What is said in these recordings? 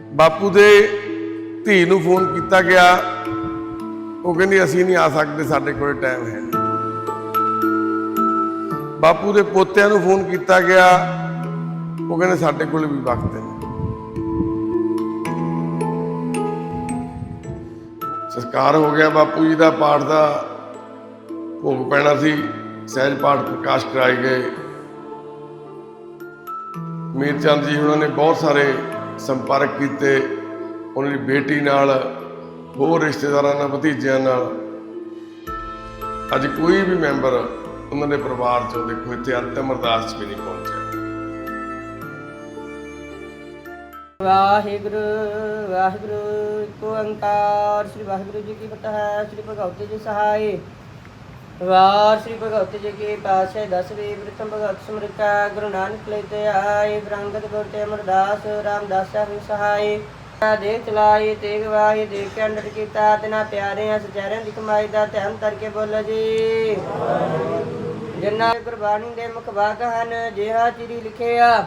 ਬਾਪੂ ਦੇ ਧੀ ਨੂੰ ਫੋਨ ਕੀਤਾ ਗਿਆ। ਉਹ ਕਹਿੰਦੀ, ਅਸੀਂ ਨਹੀਂ ਆ ਸਕਦੇ, ਸਾਡੇ ਕੋਲ ਟਾਈਮ ਹੈ ਬਾਪੂ ਦੇ ਪੋਤਿਆਂ ਨੂੰ ਫੋਨ ਕੀਤਾ ਗਿਆ। ਉਹ ਕਹਿੰਦੇ, ਸਾਡੇ ਕੋਲ ਵੀ ਵਕਤ ਨਹੀਂ। ਸੰਸਕਾਰ ਹੋ ਗਿਆ ਬਾਪੂ ਜੀ ਦਾ, ਪਾਠ ਦਾ। ਭੋਗ ਪੈਣਾ ਸੀ, ਸਹਿਜ ਪਾਠ ਪ੍ਰਕਾਸ਼ ਕਰਾਏ ਗਏ। ਮੀਰ ਚੰਦ ਜੀ, ਉਹਨਾਂ ਨੇ ਬਹੁਤ ਸਾਰੇ ਸੰਪਰਕ ਕੀਤੇ, ਉਹਨਾਂ ਦੀ ਬੇਟੀ ਨਾਲ, ਹੋਰ ਰਿਸ਼ਤੇਦਾਰਾਂ ਨਾਲ, ਭਤੀਜਿਆਂ ਨਾਲ। ਅੱਜ ਕੋਈ ਵੀ ਮੈਂਬਰ ਉਹਨਾਂ ਦੇ ਪਰਿਵਾਰ ਚੋਂ ਦੇਖੋ, ਇੱਥੇ ਅੰਤਿਮ ਅਰਦਾਸ 'ਚ ਵੀ ਨਹੀਂ ਪਹੁੰਚਿਆ। ਵਾਹਿਗੁਰੂ ਵਾਹਿਗੁਰੂ, ਇੱਕ ਓੰਕਾਰ। ਸ੍ਰੀ ਵਾਹਿਗੁਰੂ ਜੀ ਕੀ ਫਤਿਹ, ਸ੍ਰੀ ਭਗਵਤੀ ਜੀ ਸਹਾਈ। ਵਾਰ ਸ੍ਰੀ ਭਗਵਤੀ ਜੀ ਕੀ ਪਾਤਸ਼ਾਹ ਦਸਵੀਂ ਪ੍ਰਥਮ ਭਗਵਤ ਸਮਰਿਤਾ ਗੁਰੂ ਨਾਨਕ ਲੈ ਤੇ ਆਏ ਬ੍ਰੰਗਤ ਗੁਰ ਤੇ ਅਮਰਦਾਸ, ਰਾਮਦਾਸ ਸਾਹਿਬ ਸਹਾਈ ਦੇਖ ਚਲਾਈ ਤੇਗ ਵਾਹੀ, ਦੇਖ ਕੇ ਅੰਡਰ ਕੀਤਾ, ਤਿਨਾ ਪਿਆਰਿਆਂ, ਸਚਾਰਿਆਂ ਦੀ ਕਮਾਈ ਦਾ ਧਿਆਨ ਕਰਕੇ ਬੋਲੋ ਜੀ। ਜਿਨ੍ਹਾਂ ਦੇ ਗੁਰਬਾਣੀ ਦੇ ਮੁਖ ਵਾਕ ਹਨ, ਜਿਹਾ ਚਿਰੀ ਲਿਖਿਆ,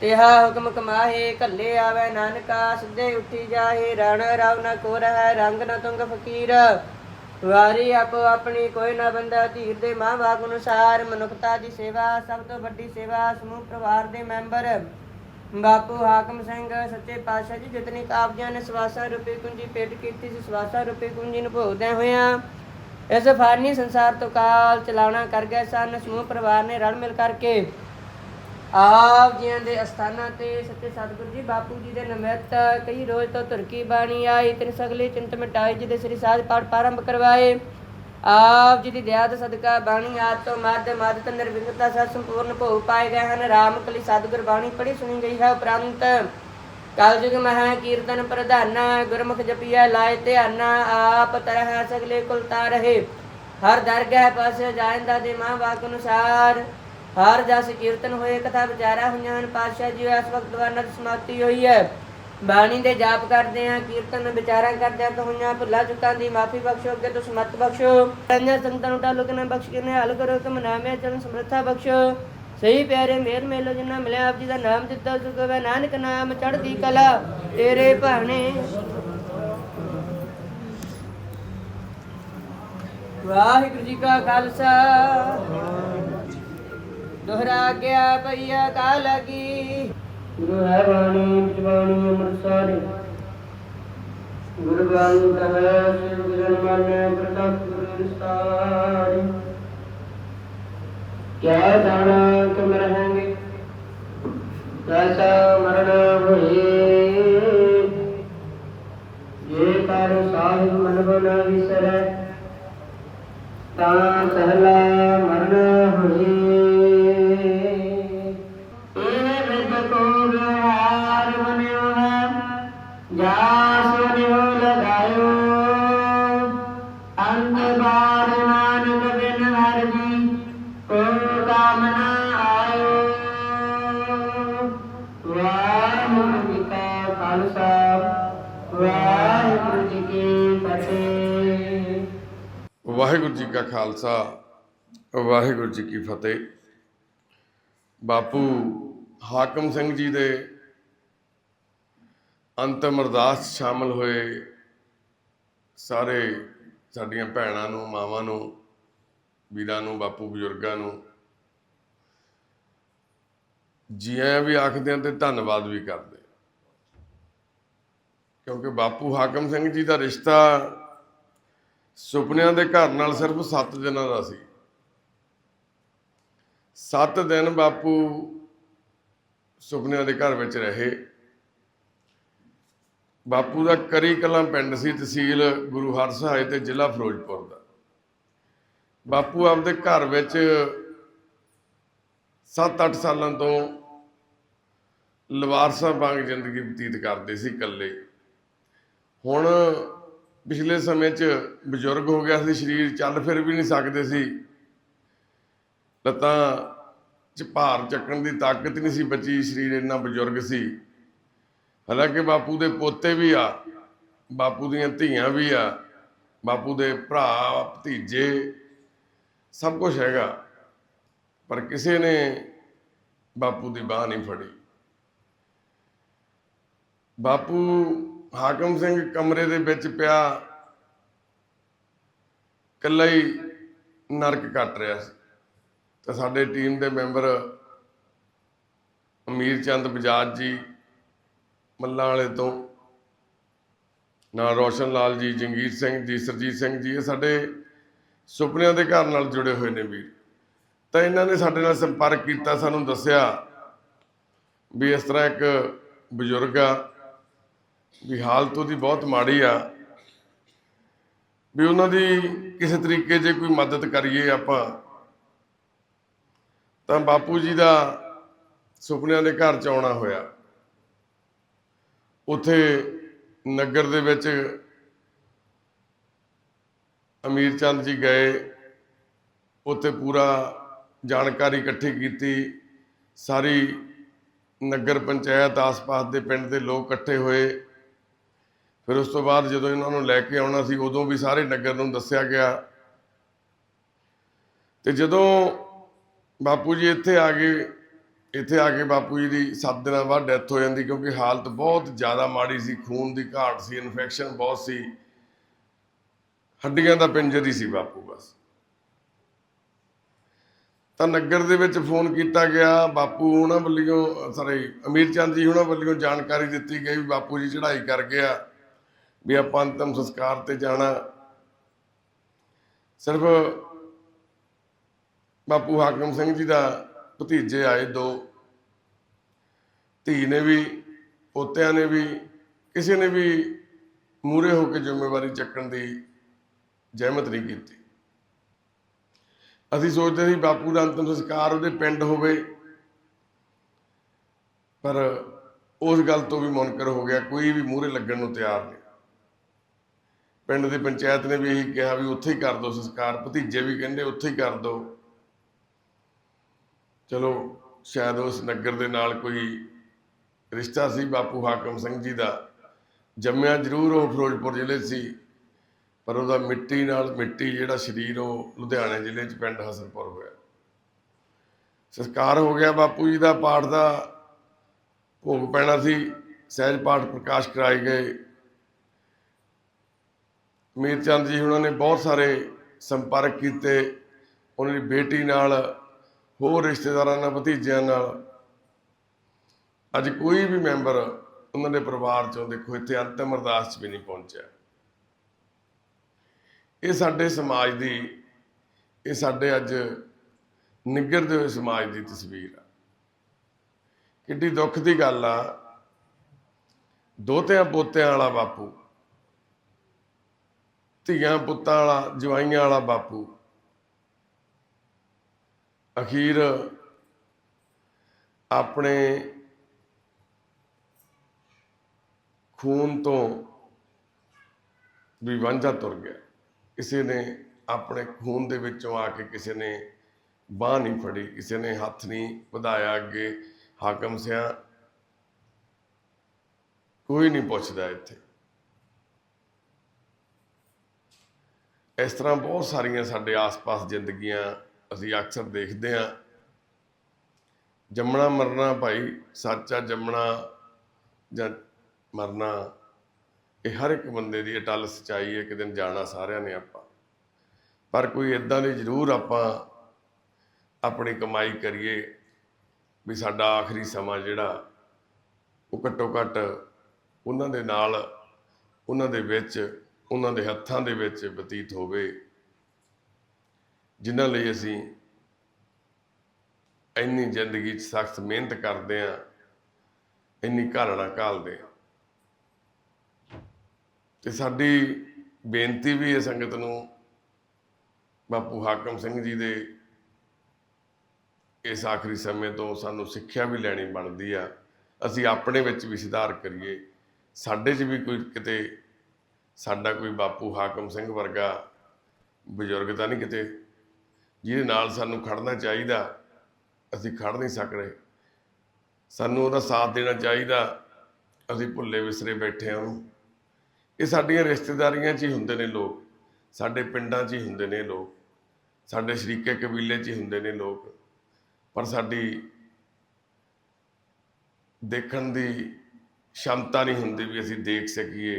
ਤਿਹਾ ਹੁਕਮ ਕਮਾਹੇ ਕੱਲੇ ਆਵੇ ਨਾਨਕਾ, ਸਿੱਧੇ ਉੱਠੀ ਜਾਹੇ, ਰਣ ਰਾਵ ਨਾ ਕੋ ਰਹਿ ਰੰਗ ਨਾ ਤੁੰਗ ਫਕੀਰ। ਵਾਰੀ ਆਪੋ ਆਪਣੀ ਕੋਈ ਨਾ ਬੰਦਾ ਧੀਰ ਦੇ ਮਾਂ ਬਾਪ ਅਨੁਸਾਰ ਮਨੁੱਖਤਾ ਦੀ ਸੇਵਾ, ਸਭ ਤੋਂ ਵੱਡੀ ਸੇਵਾ ਸਮੂਹ ਪਰਿਵਾਰ ਦੇ ਮੈਂਬਰ ਬਾਪੂ ਹਾਕਮ ਸਿੰਘ ਸੱਚੇ ਪਾਤਸ਼ਾਹ ਜੀ, ਜਿਤਨੀ ਕਾਬਜਾਂ ਨੇ ਸਵਾਸਾ ਰੁਪਏ ਕੁੰਜੀ ਪੇਟ ਕੀਤੀ ਸੀ, ਸਵਾਸਾ ਰੁਪਏ ਕੁੰਜੀ ਨੂੰ ਭੋਗਦਿਆਂ ਹੋਇਆਂ ਇਸ ਫਾਨੀ ਸੰਸਾਰ ਤੋਂ ਕਾਲ ਚਲਾਉਣਾ ਕਰ ਗਏ ਸਨ। ਸਮੂਹ ਪਰਿਵਾਰ ਨੇ ਰਲ ਮਿਲ ਕਰਕੇ ਆਪ ਜੀਆਂ ਦੇ ਅਸਥਾਨਾਂ ਤੇ ਸੱਚੇ ਸਤਿਗੁਰੂ ਜੀ, ਬਾਪੂ ਜੀ ਦੇ ਨਿਮਿਤ ਕਈ ਰੋਜ਼ ਤੋਂ ਤੁਰਕੀ ਬਾਣੀ ਆਈ, ਤਿਨ ਸਗਲੇ ਚਿੰਤ ਮਿਟਾਈ ਜੀ ਦੇ ਸ੍ਰੀ ਸਾਧ ਪਾਠ ਪ੍ਰਾਰੰਭ ਕਰਵਾਏ। ਆਪ ਜੀ ਦੀ ਦਇਆ ਦੇ ਸਦਕਾ ਬਾਣੀ ਆਦ ਤੋਂ ਮੱਧ ਮੱਧ ਤੇ ਨਿਰਵਿਘਨਤਾ ਸਹਿ ਸੰਪੂਰਨ ਭੋਗ ਪਾਏ ਗਏ ਹਨ। ਰਾਮ ਕਲੀ ਸਤਿਗੁਰ ਬਾਣੀ ਪੜ੍ਹੀ ਸੁਣੀ ਗਈ ਹੈ ਉਪਰੰਤ। ਕਲਯੁਗ ਮਹਾ ਕੀਰਤਨ ਪ੍ਰਧਾਨਾ, ਗੁਰਮੁਖ ਜਪੀਆ ਲਾਇ ਧਿਆਨਾ, ਆਪ ਤਰਹ ਸਗਲੇ ਕੁਲਤਾ ਰਹੇ। ਹਰ ਦਰਗਹਿ ਪਾਸੇ ਜਾਂਦਾ ਦੇ ਮਾਂ ਵਾਕ ਅਨੁਸਾਰ। ਹਰ ਜਸ ਕੀਰਤਨ ਹੋਏ, ਕਥਾ ਵਿਚਾਰਾ ਹੋਈਆਂ, ਹਨ, ਪਾਤਸ਼ਾਹ ਜੀ ਇਸ ਵਕਤ ਵਰਨਤ ਸਮਾਪਤੀ ਹੋਈ ਹੈ। ਬਾਣੀ ਦੇ ਜਾਪ ਕਰਦੇ ਆ ਕੀਰਤਨ ਵਿਚਾਰਾਂ ਕਰਦੇ ਆ ਹੋਈਆਂ ਭੁੱਲਾ ਚੁੱਕਾਂ ਦੀ ਮਾਫੀ ਬਖਸ਼ੋ, ਅੱਗੇ ਤੋਂ ਸਮਤ ਬਖਸ਼ੋ। ਰੰਜਾ ਸੰਤਾਂ ਨੂੰ ਤਾਲੁਕ ਨਾ ਬਖਸ਼ ਕੇ ਹਲ ਕਰੋ ਤੁਮ ਨਾਮੇ ਚਰਨ ਸਮਰੱਥਾ ਬਖਸ਼ੋ। ਸਹੀ ਪਿਆਰੇ ਮੇਰ ਮੇਲੋ ਜਿਨ੍ਹਾਂ ਮਿਲਿਆ, ਆਪ ਜੀ ਦਾ ਨਾਮ ਦਿੱਤਾ ਸੁਖ ਨਾਨਕ ਨਾਮ, ਚੜ੍ਹਦੀ ਕਲਾ ਤੇਰੇ ਭਾਣੇ। ਵਾਹਿਗੁਰੂ ਜੀ ਕਾ ਖਾਲਸਾ। ਦੁਹਰਾ ਗਿਆ ਪਈਆ ਕਾ ਲਗੀ। ਗੁਰੂ ਹੈ ਬਾਣੀ ਵਿੱਚ ਬਾਣੀ ਗੁਰੂ ਬਾਣੀ ਕਹੈ ਸਿਰ ਗੁਰਨ ਮਾਨੈ ਪ੍ਰਤੱਖ ਗੁਰੂ ਰਿਸਤਾਰੀ ਕਿਆ ਜਾਣਾ ਤੁਮ ਰਹੋਗੇ? ਐਸਾ ਮਰਨ ਹੋਏ। ਜੇ ਕਰ ਸਾਹਿਬ ਮਨ ਬਨ ਵਿਸਰੈ, ਤਾਂ ਸਹਲਾ ਮਰਨ ਵਾਹਿਗੁਰੂ ਜੀ ਕੀ ਫਤਿਹ। ਵਾਹਿਗੁਰੂ ਜੀ ਕਾ ਖਾਲਸਾ, ਵਾਹਿਗੁਰੂ ਜੀ ਕੀ ਫਤਿਹ। ਬਾਪੂ ਹਾਕਮ ਸਿੰਘ ਜੀ ਦੇ ਅੰਤਮ ਅਰਦਾਸ 'ਚ ਸ਼ਾਮਲ ਹੋਏ। ਸਾਰੇ ਸਾਡੀਆਂ ਭੈਣਾਂ ਨੂੰ, ਮਾਵਾਂ ਨੂੰ, ਵੀਰਾਂ ਨੂੰ, ਬਾਪੂ ਬਜ਼ੁਰਗਾਂ ਨੂੰ ਜੀ ਆਇਆਂ ਵੀ ਆਖਦੇ ਹਾਂ ਤੇ ਧੰਨਵਾਦ ਵੀ ਕਰਦੇ। ਕਿਉਂਕਿ ਬਾਪੂ ਹਾਕਮ ਸਿੰਘ ਜੀ ਦਾ ਰਿਸ਼ਤਾ ਸੁਪਨਿਆਂ ਦੇ ਘਰ ਨਾਲ ਸਿਰਫ 7 ਦਿਨਾਂ ਦਾ ਸੀ। 7 ਦਿਨ ਬਾਪੂ ਸੁਪਨਿਆਂ ਦੇ ਘਰ ਵਿੱਚ ਰਹੇ। ਬਾਪੂ ਦਾ ਕਰੀ ਕਲਾਂ ਪਿੰਡ ਸੀ ਤਹਿਸੀਲ ਗੁਰੂ ਹਰਸਹਾਏ ਤੇ ਜ਼ਿਲ੍ਹਾ ਫਿਰੋਜ਼ਪੁਰ ਦਾ। ਬਾਪੂ ਆਪਦੇ ਘਰ ਵਿੱਚ 7-8 ਸਾਲਾਂ ਤੋਂ ਲਵਾਰਸਾ ਵਾਂਗ ਜ਼ਿੰਦਗੀ ਬਤੀਤ ਕਰਦੇ ਸੀ ਇਕੱਲੇ। ਹੁਣ ਪਿਛਲੇ ਸਮੇਂ 'ਚ ਬਜ਼ੁਰਗ ਹੋ ਗਿਆ ਸੀ, ਸਰੀਰ ਚੱਲ ਫਿਰ ਵੀ ਨਹੀਂ ਸਕਦੇ ਸੀ। ਲੱਤਾਂ 'ਚ ਭਾਰ ਚੱਕਣ ਦੀ ਤਾਕਤ ਨਹੀਂ ਸੀ ਬਚੀ, ਸਰੀਰ ਇੰਨਾ ਬਜ਼ੁਰਗ ਸੀ। ਹਾਲਾਂਕਿ ਬਾਪੂ ਦੇ ਪੋਤੇ ਵੀ ਆ, ਬਾਪੂ ਦੀਆਂ ਧੀਆਂ ਵੀ ਆ, ਬਾਪੂ ਦੇ ਭਰਾ, ਭਤੀਜੇ, ਸਭ ਕੁਝ ਹੈਗਾ। ਪਰ ਕਿਸੇ ਨੇ ਬਾਪੂ ਦੀ ਬਾਹ ਨਹੀਂ ਫੜੀ। ਬਾਪੂ ਹਾਕਮ ਸਿੰਘ ਕਮਰੇ ਦੇ ਵਿੱਚ ਪਿਆ, ਇਕੱਲਾ ਹੀ ਨਰਕ ਕੱਟ ਰਿਹਾ ਸੀ। ਤੇ ਸਾਡੇ ਟੀਮ ਦੇ ਮੈਂਬਰ ਅਮੀਰ ਚੰਦ ਬਜਾਜ ਜੀ, ਮੱਲਾਂ ਵਾਲੇ ਤੋਂ, ਨਾਲ ਰੋਸ਼ਨ ਲਾਲ ਜੀ, ਜੰਗੀਰ ਸਿੰਘ ਜੀ, ਸਰਜੀਤ ਸਿੰਘ ਜੀ, ਇਹ ਸਾਡੇ ਸੁਪਨਿਆਂ ਦੇ ਘਰ ਨਾਲ ਜੁੜੇ ਹੋਏ ਨੇ ਵੀਰ। ਤਾਂ ਇਹਨਾਂ ਨੇ ਸਾਡੇ ਨਾਲ ਸੰਪਰਕ ਕੀਤਾ, ਸਾਨੂੰ ਦੱਸਿਆ ਵੀ ਇਸ ਤਰ੍ਹਾਂ ਇੱਕ ਬਜ਼ੁਰਗ ਆ ਵੀ ਹਾਲਤ ਉਹਦੀ ਬਹੁਤ ਮਾੜੀ ਆ। ਵੀ ਉਹਨਾਂ ਦੀ ਕਿਸੇ ਤਰੀਕੇ ਜੇ ਕੋਈ ਮਦਦ ਕਰੀਏ ਆਪਾਂ, ਤਾਂ ਬਾਪੂ ਜੀ ਦਾ ਸੁਪਨਿਆਂ ਦੇ ਘਰ ਚ ਆਉਣਾ ਹੋਇਆ। ਉਥੇ ਨਗਰ ਦੇ ਵਿੱਚ ਅਮੀਰ ਚੰਦ ਜੀ ਗਏ, ਉੱਥੇ ਪੂਰਾ ਜਾਣਕਾਰੀ ਇਕੱਠੀ ਕੀਤੀ। ਸਾਰੀ ਨਗਰ ਪੰਚਾਇਤ, ਆਸ-ਪਾਸ ਦੇ ਪਿੰਡ ਦੇ ਲੋਕ ਇਕੱਠੇ ਹੋਏ। ਫਿਰ ਉਸ ਤੋਂ ਬਾਅਦ ਜਦੋਂ ਇਹਨਾਂ ਨੂੰ ਲੈ ਕੇ ਆਉਣਾ ਸੀ, ਉਦੋਂ ਵੀ ਸਾਰੇ ਨਗਰ ਨੂੰ ਦੱਸਿਆ ਗਿਆ। ਤੇ ਜਦੋਂ ਬਾਪੂ ਜੀ ਇੱਥੇ ਆ ਗਏ, ਇੱਥੇ ਆ ਕੇ ਬਾਪੂ ਜੀ ਦੀ 7 ਦਿਨਾਂ ਬਾਅਦ ਡੈਥ ਹੋ ਜਾਂਦੀ, ਕਿਉਂਕਿ ਹਾਲਤ ਬਹੁਤ ਜ਼ਿਆਦਾ ਮਾੜੀ ਸੀ, ਖੂਨ ਦੀ ਘਾਟ ਸੀ ਇਨਫੈਕਸ਼ਨ ਬਹੁਤ ਸੀ। ਹੱਡੀਆਂ ਦਾ ਪਿੰਜਰ ਹੀ ਸੀ ਬਾਪੂ ਬਸ। ਤਾਂ ਨਗਰ ਦੇ ਵਿੱਚ ਫੋਨ ਕੀਤਾ ਗਿਆ, ਬਾਪੂ ਉਹਨਾਂ ਵੱਲੋਂ ਸੌਰੀ ਅਮੀਰ ਚੰਦ ਜੀ ਉਹਨਾਂ ਵੱਲੋਂ ਜਾਣਕਾਰੀ ਦਿੱਤੀ ਗਈ ਵੀ ਬਾਪੂ ਜੀ ਚੜ੍ਹਾਈ ਕਰ ਗਿਆ। ਵੀ ਆਪਾਂ ਅੰਤਮ ਸੰਸਕਾਰ ਤੇ ਜਾਣਾ। ਸਿਰਫ ਬਾਪੂ ਹਾਕਮ ਸਿੰਘ ਜੀ ਦਾ ਭਤੀਜੇ ਆਏ ਦੋ। ਧੀ ਨੇ ਵੀ, ਪੋਤਿਆਂ ਨੇ ਵੀ, ਕਿਸੇ ਨੇ ਵੀ ਮੂਰੇ ਹੋ ਕੇ ਜ਼ਿੰਮੇਵਾਰੀ ਚੱਕਣ ਦੀ ਜ਼ਹਿਮਤ ਨਹੀਂ ਕੀਤੀ। ਅਸੀਂ ਸੋਚਦੇ ਸੀ ਬਾਪੂ ਦਾ ਅੰਤਮ ਸੰਸਕਾਰ ਉਹਦੇ ਪਿੰਡ ਹੋਵੇ। ਪਰ ਉਸ ਗੱਲ ਤੋਂ ਵੀ ਮੁਨਕਰ ਹੋ ਗਿਆ, ਕੋਈ ਵੀ ਮੂਰੇ ਲੱਗਣ ਨੂੰ ਤਿਆਰ ਨਹੀਂ। ਪਿੰਡ ਦੀ ਪੰਚਾਇਤ ਨੇ ਵੀ ਇਹੀ ਕਿਹਾ ਵੀ ਉੱਥੇ ਹੀ ਕਰ ਦਿਓ ਸੰਸਕਾਰ, ਭਤੀਜੇ ਵੀ ਕਹਿੰਦੇ ਉੱਥੇ ਹੀ ਕਰ ਦਿਓ। ਚਲੋ, ਸ਼ਾਇਦ ਉਸ ਨਗਰ ਦੇ ਨਾਲ ਕੋਈ ਰਿਸ਼ਤਾ ਸੀ ਬਾਪੂ ਹਾਕਮ ਸਿੰਘ ਜੀ ਦਾ। ਜੰਮਿਆ ਜ਼ਰੂਰ ਉਹ ਫਿਰੋਜ਼ਪੁਰ ਜ਼ਿਲ੍ਹੇ 'ਚ ਸੀ, ਪਰ ਉਹਦਾ ਮਿੱਟੀ ਨਾਲ ਮਿੱਟੀ ਜਿਹੜਾ ਸਰੀਰ ਉਹ ਲੁਧਿਆਣੇ ਜ਼ਿਲ੍ਹੇ 'ਚ ਪਿੰਡ ਹਸਨਪੁਰ ਹੋਇਆ। ਸੰਸਕਾਰ ਹੋ ਗਿਆ ਬਾਪੂ ਜੀ ਦਾ, ਪਾਠ ਦਾ ਭੋਗ ਪੈਣਾ ਸੀ, ਸਹਿਜ ਪਾਠ ਪ੍ਰਕਾਸ਼ ਕਰਾਏ ਗਏ। ਮੀਰ ਚੰਦ ਜੀ ਉਹਨਾਂ ਨੇ ਬਹੁਤ ਸਾਰੇ ਸੰਪਰਕ ਕੀਤੇ। ਉਹਨਾਂ ਦੀ ਬੇਟੀ ਨਾਲ, ਹੋਰ ਰਿਸ਼ਤੇਦਾਰਾਂ ਨਾਲ, ਭਤੀਜਿਆਂ ਨਾਲ। ਅੱਜ ਕੋਈ ਵੀ ਮੈਂਬਰ ਉਹਨਾਂ ਦੇ ਪਰਿਵਾਰ ਚੋਂ ਦੇਖੋ, ਇੱਥੇ ਅੰਤਮ ਅਰਦਾਸ 'ਚ ਵੀ ਨਹੀਂ ਪਹੁੰਚਿਆ। ਇਹ ਸਾਡੇ ਸਮਾਜ ਦੀ, ਇਹ ਸਾਡੇ ਅੱਜ ਨਿੱਘਰਦੇ ਹੋਏ ਸਮਾਜ ਦੀ ਤਸਵੀਰ ਆ। ਕਿੱਡੀ ਦੁੱਖ ਦੀ ਗੱਲ ਆ। ਦੋਤਿਆਂ ਪੋਤਿਆਂ ਵਾਲਾ ਬਾਪੂ ਧੀਆਂ ਪੁੱਤਾਂ ਵਾਲਾ, ਜਵਾਈਆਂ ਵਾਲਾ ਬਾਪੂ। ਅਖੀਰ ਆਪਣੇ ਖੂਨ ਤੋਂ ਵੀ ਵਾਂਝਾ ਤੁਰ ਗਿਆ। ਕਿਸੇ ਨੇ ਆਪਣੇ ਖੂਨ ਦੇ ਵਿੱਚੋਂ ਆ ਕੇ ਕਿਸੇ ਨੇ ਬਾਹ ਨਹੀਂ ਫੜੀ, ਕਿਸੇ ਨੇ ਹੱਥ ਨਹੀਂ ਵਧਾਇਆ ਅੱਗੇ। ਹਾਕਮ ਸਿਆ ਕੋਈ ਨਹੀਂ ਪੁੱਛਦਾ ਇੱਥੇ। ਇਸ ਤਰ੍ਹਾਂ ਬਹੁਤ ਸਾਰੀਆਂ ਸਾਡੇ ਆਸ-ਪਾਸ ਜ਼ਿੰਦਗੀਆਂ ਅਸੀਂ ਅਕਸਰ ਦੇਖਦੇ ਹਾਂ। ਜੰਮਣਾ ਮਰਨਾ ਭਾਈ, ਸੱਚਾ ਜੰਮਣਾ ਜਾਂ ਮਰਨਾ, ਇਹ ਹਰ ਇੱਕ ਬੰਦੇ ਦੀ ਅਟਲ ਸਚਾਈ ਹੈ, ਇੱਕ ਦਿਨ ਜਾਣਾ ਸਾਰਿਆਂ ਨੇ ਆਪਾਂ। ਪਰ ਕੋਈ ਇਦਾਂ ਦੀ ਜ਼ਰੂਰ ਆਪਾਂ ਆਪਣੀ ਕਮਾਈ ਕਰੀਏ ਵੀ ਸਾਡਾ ਆਖਰੀ ਸਮਾਂ ਜਿਹੜਾ, ਉਹ ਘੱਟੋ ਘੱਟ ਉਹਨਾਂ ਦੇ ਨਾਲ, ਉਹਨਾਂ ਦੇ ਵਿੱਚ ਉਹਨਾਂ ਦੇ ਹੱਥਾਂ ਦੇ ਵਿੱਚ ਬਤੀਤ ਹੋਵੇ, ਜਿਨ੍ਹਾਂ ਲਈ ਅਸੀਂ ਇੰਨੀ ਜ਼ਿੰਦਗੀ 'ਚ ਸਖਤ ਮਿਹਨਤ ਕਰਦੇ ਆਂ ਇੰਨੀ ਘਾਲਣਾ ਘਾਲਦੇ ਆਂ ਤੇ ਸਾਡੀ ਬੇਨਤੀ ਵੀ ਹੈ ਸੰਗਤ ਨੂੰ, ਬਾਪੂ ਹਾਕਮ ਸਿੰਘ ਜੀ ਦੇ ਇਸ ਆਖਰੀ ਸਮੇਂ ਤੋਂ ਸਾਨੂੰ ਸਿੱਖਿਆ ਵੀ ਲੈਣੀ ਬਣਦੀ ਆ। ਅਸੀਂ ਆਪਣੇ ਵਿੱਚ ਵੀ ਸੁਧਾਰ ਕਰੀਏ, ਸਾਡੇ 'ਚ ਵੀ ਕੋਈ ਕਿਤੇ ਸਾਡਾ ਕੋਈ ਬਾਪੂ ਹਾਕਮ ਸਿੰਘ ਵਰਗਾ ਬਜ਼ੁਰਗ ਤਾਂ ਨਹੀਂ ਕਿਤੇ, ਜਿਹਦੇ ਨਾਲ ਸਾਨੂੰ ਖੜਨਾ ਚਾਹੀਦਾ, ਅਸੀਂ ਖੜ ਨਹੀਂ ਸਕ ਰਹੇ ਸਾਨੂੰ ਉਹਦਾ ਸਾਥ ਦੇਣਾ ਚਾਹੀਦਾ, ਅਸੀਂ ਭੁੱਲੇ ਵਿਸਰੇ ਬੈਠੇ ਹਾਂ ਉਹਨੂੰ। ਇਹ ਸਾਡੀਆਂ ਰਿਸ਼ਤੇਦਾਰੀਆਂ 'ਚ ਹੀ ਹੁੰਦੇ ਨੇ ਲੋਕ, ਸਾਡੇ ਪਿੰਡਾਂ 'ਚ ਹੀ ਹੁੰਦੇ ਨੇ ਲੋਕ, ਸਾਡੇ ਸ਼ਰੀਕੇ ਕਬੀਲੇ 'ਚ ਹੀ ਹੁੰਦੇ ਨੇ ਲੋਕ। ਪਰ ਸਾਡੀ ਦੇਖਣ ਦੀ ਸ਼ਮਤਾ ਨਹੀਂ ਹੁੰਦੀ ਵੀ ਅਸੀਂ ਦੇਖ ਸਕੀਏ।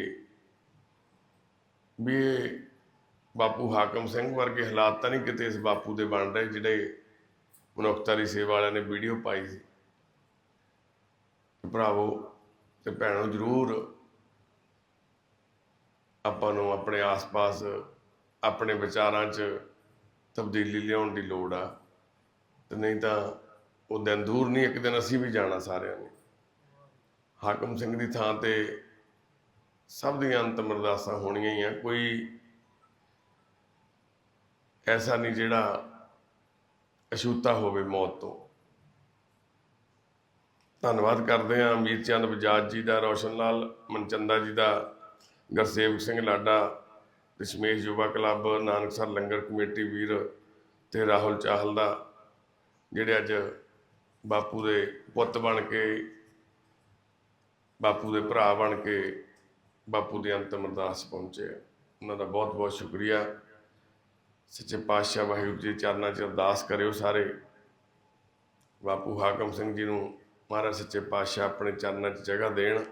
ਵੀ ਇਹ ਬਾਪੂ ਹਾਕਮ ਸਿੰਘ ਵਰਗੇ ਹਾਲਾਤ ਤਾਂ ਨਹੀਂ ਕਿਤੇ ਇਸ ਬਾਪੂ ਦੇ ਬਣ ਰਹੇ ਜਿਹੜੇ ਮਨੁੱਖਤਾ ਦੀ ਸੇਵਾ ਵਾਲਿਆਂ ਨੇ ਵੀਡੀਓ ਪਾਈ ਸੀ। ਭਰਾਵੋ ਤੇ ਭੈਣੋ, ਜਰੂਰ ਆਪਾਂ ਨੂੰ ਆਪਣੇ ਆਸ-ਪਾਸ ਆਪਣੇ ਵਿਚਾਰਾਂ 'ਚ ਤਬਦੀਲੀ ਲਿਆਉਣ ਦੀ ਲੋੜ ਆ। ਤੇ ਨਹੀਂ ਤਾਂ ਉਹ ਦਿਨ ਦੂਰ ਨਹੀਂ, ਇੱਕ ਦਿਨ ਅਸੀਂ ਵੀ ਜਾਣਾ ਸਾਰਿਆਂ ਨੇ। ਹਾਕਮ ਸਿੰਘ ਦੀ ਥਾਂ ਤੇ ਸਭ ਦੀਆਂ ਅੰਤਮ ਅਰਦਾਸਾਂ ਹੋਣੀਆਂ ਹੀ ਆ, ਕੋਈ ਐਸਾ ਨਹੀਂ ਜਿਹੜਾ ਅਛੂਤਾ ਹੋਵੇ ਮੌਤ ਤੋਂ। ਧੰਨਵਾਦ ਕਰਦੇ ਹਾਂ ਅਮੀਰ ਚੰਦ ਬਜਾਜ ਜੀ ਦਾ, ਰੋਸ਼ਨ ਲਾਲ, ਮਨਚੰਦਾ ਜੀ ਦਾ, ਗੁਰਸੇਵਕ ਸਿੰਘ ਲਾਡਾ ਦਸ਼ਮੇਸ਼ ਯੁਵਾ ਕਲੱਬ ਨਾਨਕਸਰ ਲੰਗਰ ਕਮੇਟੀ ਵੀਰ ਤੇ ਰਾਹੁਲ ਚਾਹਲ ਦਾ, ਜਿਹੜੇ ਅੱਜ ਬਾਪੂ ਦੇ ਪੁੱਤ ਬਣ ਕੇ, ਬਾਪੂ ਦੇ ਭਰਾ ਬਣ ਕੇ ਬਾਪੂ ਦੀ ਅੰਤਮ ਅਰਦਾਸ ਪਹੁੰਚੇ। ਉਹਨਾਂ ਦਾ ਬਹੁਤ ਬਹੁਤ ਸ਼ੁਕਰੀਆ। ਸੱਚੇ ਪਾਤਸ਼ਾਹ ਵਾਹਿਗੁਰੂ ਜੀ ਦੇ ਚਰਨਾਂ 'ਚ ਅਰਦਾਸ ਕਰਿਓ ਸਾਰੇ। ਬਾਪੂ ਹਾਕਮ ਸਿੰਘ ਜੀ ਨੂੰ ਮਹਾਰਾਜ ਸੱਚੇ ਪਾਤਸ਼ਾਹ ਆਪਣੇ ਚਰਨਾਂ 'ਚ ਜਗ੍ਹਾ ਦੇਣ।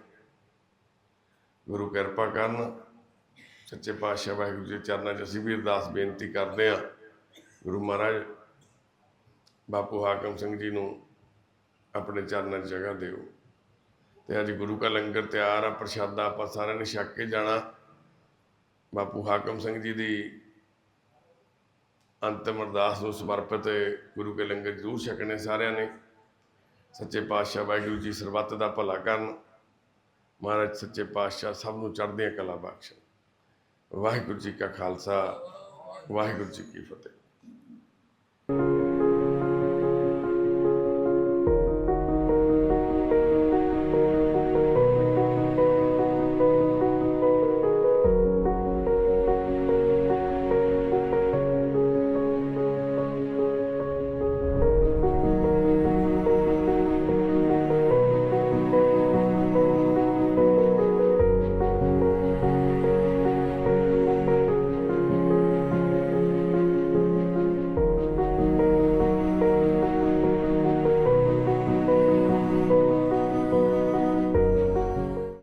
ਗੁਰੂ ਕਿਰਪਾ ਕਰਨ। ਸੱਚੇ ਪਾਤਸ਼ਾਹ ਵਾਹਿਗੁਰੂ ਜੀ ਦੇ ਚਰਨਾਂ 'ਚ ਅਸੀਂ ਵੀ ਅਰਦਾਸ ਬੇਨਤੀ ਕਰਦੇ ਹਾਂ। ਗੁਰੂ ਮਹਾਰਾਜ, ਬਾਪੂ ਹਾਕਮ ਸਿੰਘ ਜੀ ਨੂੰ ਆਪਣੇ ਚਰਨਾਂ 'ਚ ਜਗ੍ਹਾ ਦਿਓ। ਤੇ ਅੱਜ ਗੁਰੂ ਕਾ ਲੰਗਰ ਤਿਆਰ ਆ, ਪ੍ਰਸ਼ਾਦਾ, ਆਪਾਂ ਸਾਰਿਆਂ ਨੇ ਛਕ ਕੇ ਜਾਣਾ। ਬਾਪੂ ਹਾਕਮ ਸਿੰਘ ਜੀ ਦੀ ਅੰਤਮ ਅਰਦਾਸ ਨੂੰ ਸਮਰਪਿਤ ਗੁਰੂ ਕੇ ਲੰਗਰ ਜ਼ਰੂਰ ਛਕਣੇ ਸਾਰਿਆਂ ਨੇ। ਸੱਚੇ ਪਾਤਸ਼ਾਹ ਵਾਹਿਗੁਰੂ ਜੀ ਸਰਬੱਤ ਦਾ ਭਲਾ ਕਰਨ। ਮਹਾਰਾਜ ਸੱਚੇ ਪਾਤਸ਼ਾਹ ਸਭ ਨੂੰ ਚੜ੍ਹਦੀਆਂ ਕਲਾ ਬਖਸ਼ਣ। ਵਾਹਿਗੁਰੂ ਜੀ ਕਾ ਖਾਲਸਾ, ਵਾਹਿਗੁਰੂ ਜੀ ਕੀ ਫਤਿਹ।